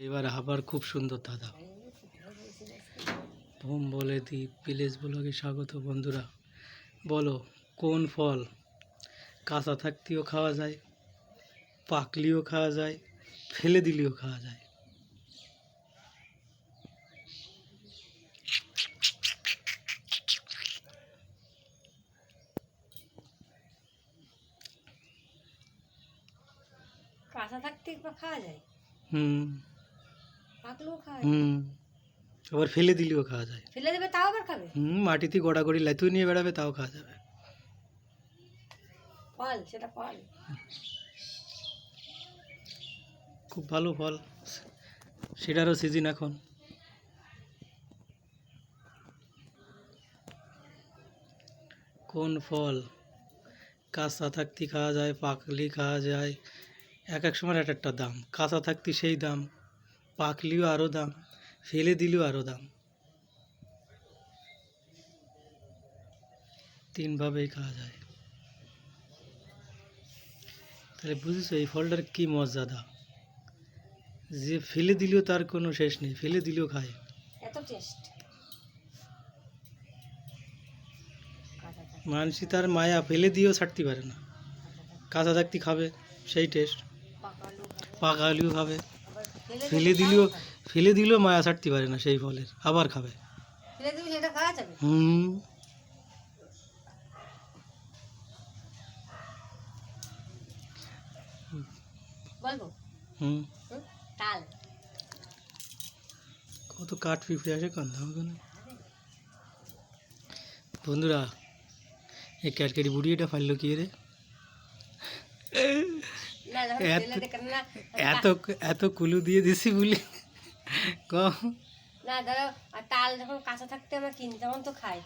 এবার আবার খুব সুন্দর দাদা। ভোম বলে দি প্লেস ব্লগে স্বাগত বন্ধুরা। বলো কোন ফল? কাঁচা থাকতেও খাওয়া যায় পাকলিও খাওয়া যায় ফেলে দিলেও খাওয়া যায়। কাঁচা থাকতে খাওয়া যায়? হুম। পাকলেও হুম। আবার ফেলে দিলেও খাওয়া যায়। ফেলে দেবে তাও আবার খাবে? হুম মাটিতে গড়াগড়ি লাতুই নিয়ে বেড়াবে তাও খাওয়া যাবে। ফল সেটা ফল। খুব ভালো ফল। সেটারও সিজন এখন। কোন ফল? কাঁচা থাকতে খাওয়া যায় পাকলি খাওয়া যায়। এক এক সময় এক একটা দাম। কাঁচা থাকতে সেই দাম। পাকলিও আরও দাম ফেলে দিলেও আরও দাম। তিনভাবেই খাওয়া যায়। তাহলে বুঝেছ এই ফলটার কি মর্যাদা? যে ফেলে দিলেও তার কোনো শেষ নেই ফেলে দিলেও খায়। এত টেস্ট। মানসি তার মায়া ফেলে দিয়েও ছাড়তে পারে না। কাঁচা থাকতে খাবে সেই টেস্ট। পাকা আলুও খাবে। ফেলে দিলেও ফেলে দিলেও মায়া ছাড়তে পারে না সেই ফলের আবার খাবে। ফেলে দিবি সেটা খাওয়া যাবে? হুম। বলব? হুম? তাল কত কাঠ পিঁপড়ে আসে কান্দা ওখানে বন্ধুরা এই ক্যাটকেটি বুড়ি এটা ফাইল কি রে? না এত- এত কুলু দিয়ে দিছি বলি। কম না ধরো তাল যখন কাঁচা থাকতে আমরা কিনি তখন তো খাই।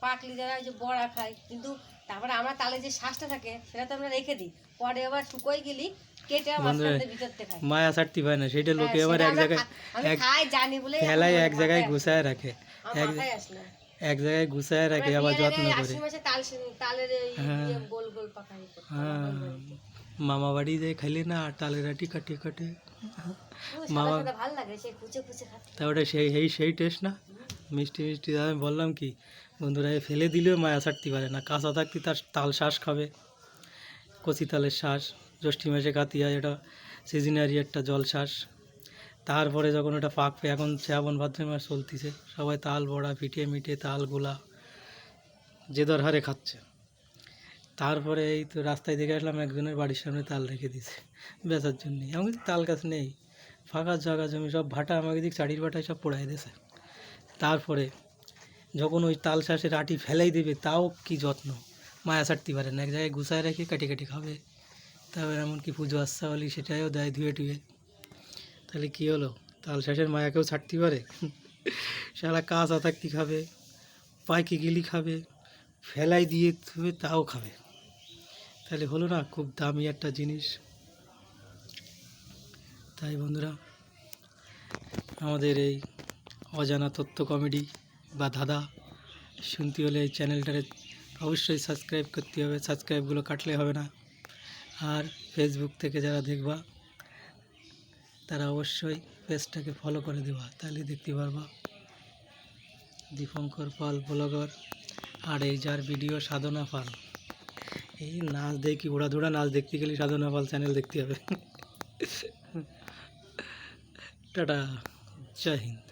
পাকলি যারা ওই যে বড়া খাই কিন্তু তারপরে আমরা তালে যে শ্বাসটা থাকে সেটা তো আমরা রেখে দিই। পরে আবার শুকোই গেলি কেটে মায়া ছাড়তে পারে না সেটা লোকে হ্যাঁ, আবার এক জায়গায় খা- খাই জানি বলে খেলায় এক জায়গায় গুছায় রাখে। এক এক জায়গায় গুছায় রাখে আবার যত্ন করে। তাল তালের হ্যাঁ। ইয়ে গোল গোল পাকাই হ্যাঁ। মামা বাড়ি যায় খাইলে না টালের আটি কাটে কাটে মামা- ভালো লাগে তা ওটা সেই সেই সেই টেস্ট না? মিষ্টি মিষ্টি আমি বললাম কি বন্ধুরা এ ফেলে দিলেও মায়া ছাড়তে পারে না কাঁচা থাকতে তার তাল শ্বাস খাবে। কচি তালের শ্বাস জ্যৈষ্ঠী মাসে কাতি হয় এটা সিজনারি একটা জল শ্বাস। তারপরে যখন ওটা পাকবে এখন শ্রাবণ ভাদ্র মাস চলতেছে সবাই তাল বড়া পিঠে মিঠে তাল গোলা যে দর হারে খাচ্ছে। তারপরে এই তো রাস্তায় দেখে আসলাম একজনের বাড়ির সামনে তাল রেখে দিছে। বেচার জন্য কিছু তাল গাছ নেই। ফাঁকা জায়গা, জমি সব ভাটা আমাকে দিক চারির ভাটায় সব পোড়াই দিয়েছে। তারপরে যখন ওই তাল শ্বাসের আটি ফেলাই দেবে, তাও কি যত্ন? মায়া ছাড়তে পারে না। এক জায়গায় গুছায় রেখে কাটি কাটি খাবে। তারপরে এমনকি পুজো আসছে বলি সেটাও দেয় ধুয়ে টুয়ে। তাহলে কী হলো? তাল শ্বাসের মায়াকেও ছাড়তে পারে? সারা কাঁচা থাকতে খাবে, পাইকে গিলি খাবে, ফেলাই দিয়ে থুবে তাও খাবে। তাহলে হলো না, খুব দামি একটা জিনিস। তাই বন্ধুরা, আমাদের এই অজানা তথ্য কমেডি বা ধাঁধা, শুনতে হলে এই চ্যানেলটারে অবশ্যই সাবস্ক্রাইব করতে হবে। সাবস্ক্রাইবগুলো কাটলে হবে না। আর ফেসবুক থেকে যারা দেখবা, তারা অবশ্যই পেজটাকে ফলো করে দেবা, তাহলে দেখতে পারবা। দীপঙ্কর পাল, ব্লগার, আর এই যার ভিডিও সাধনা পাল। এই নাচ দেখি ওড়াধুরা নাচ দেখতে গেলে সাধনা পাল চ্যানেল দেখতে হবে। টাটা, জয় হিন্দ।